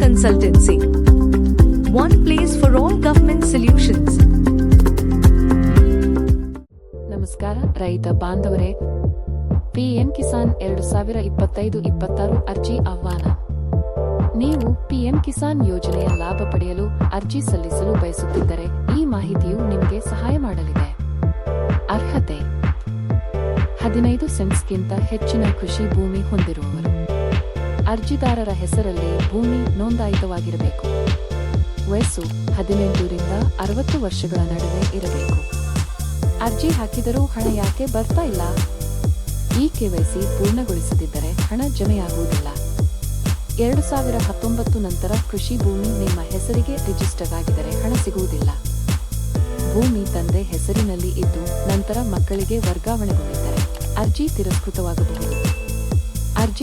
Consultancy. One place for all government solutions. ನಮಸ್ಕಾರ, ರೈತ ಬಾಂಧವರೇ. ಪಿಎಂ ಕಿಸಾನ್ ಎರಡು ಸಾವಿರ ಇಪ್ಪತ್ತೈದು ಇಪ್ಪತ್ತಾರು ಅರ್ಜಿ ಆಹ್ವಾನ. ನೀವು ಪಿಎಂ ಕಿಸಾನ್ ಯೋಜನೆಯ ಲಾಭ ಪಡೆಯಲು ಅರ್ಜಿ ಸಲ್ಲಿಸಲು ಬಯಸುತ್ತಿದ್ದರೆ ಈ ಮಾಹಿತಿಯು ನಿಮಗೆ ಸಹಾಯ ಮಾಡಲಿದೆ. ಅರ್ಹತೆ. ಹದಿನೈದು ಸೆಂಟ್ಸ್ಗಿಂತ ಹೆಚ್ಚಿನ ಕೃಷಿ ಭೂಮಿ ಹೊಂದಿರುವವರು. ಅರ್ಜಿದಾರರ ಹೆಸರಲ್ಲೇ ಭೂಮಿ ನೋಂದಾಯಿತವಾಗಿರಬೇಕು. ವಯಸ್ಸು ಹದಿನೆಂಟರಿಂದ ಅರವತ್ತು ವರ್ಷಗಳ ನಡುವೆ ಇರಬೇಕು. ಅರ್ಜಿ ಹಾಕಿದರೂ ಹಣ ಯಾಕೆ ಬರ್ತಾ ಇಲ್ಲ? ಈ ಕೆವೈಸಿ ಪೂರ್ಣಗೊಳಿಸದಿದ್ದರೆ ಹಣ ಜಮೆಯಾಗುವುದಿಲ್ಲ. ಎರಡು ಸಾವಿರ ಹತ್ತೊಂಬತ್ತು ನಂತರ ಕೃಷಿ ಭೂಮಿ ನಿಮ್ಮ ಹೆಸರಿಗೆ ರಿಜಿಸ್ಟರ್ ಆಗಿದರೆ ಹಣ ಸಿಗುವುದಿಲ್ಲ. ಭೂಮಿ ತಂದೆ ಹೆಸರಿನಲ್ಲಿ ಇದ್ದು ನಂತರ ಮಕ್ಕಳಿಗೆ ವರ್ಗಾವಣೆಗೊಂಡಿದ್ದರೆ ಅರ್ಜಿ ತಿರಸ್ಕೃತವಾಗಬಹುದು.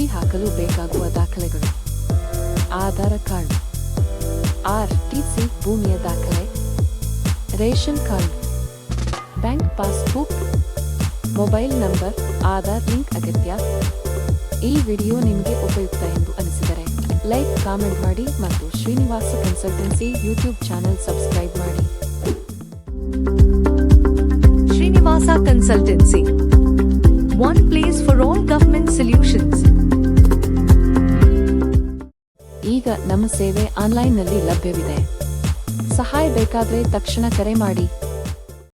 ಹಾಕಲು ಬೇಕಾಗುವ ದಾಖಲೆಗಳು. ಆಧಾರ ಕಾರ್ಡ್. ಆರ್ ಟಿಸಿ ಭೂಮಿಯ ದಾಖಲೆ. Ration card. Bank passbook. Mobile number, Aadhaar link ಅಗತ್ಯ. ಈ ವಿಡಿಯೋ ನಿಮಗೆ ಉಪಯುಕ್ತ ಎಂದು ಅನಿಸಿದರೆ, ಲೈಕ್, ಕಾಮೆಂಟ್ ಮಾಡಿ ಮತ್ತು Srinivasa consultancy YouTube channel subscribe ಮಾಡಿ. Srinivasa consultancy. One place for all government solutions. ಈಗ ನಮ್ಮ ಸೇವೆ ಆನ್ಲೈನ್ನಲ್ಲಿ ಲಭ್ಯವಿದೆ. ಸಹಾಯ ಬೇಕಾದರೆ ತಕ್ಷಣ ಕರೆ ಮಾಡಿ.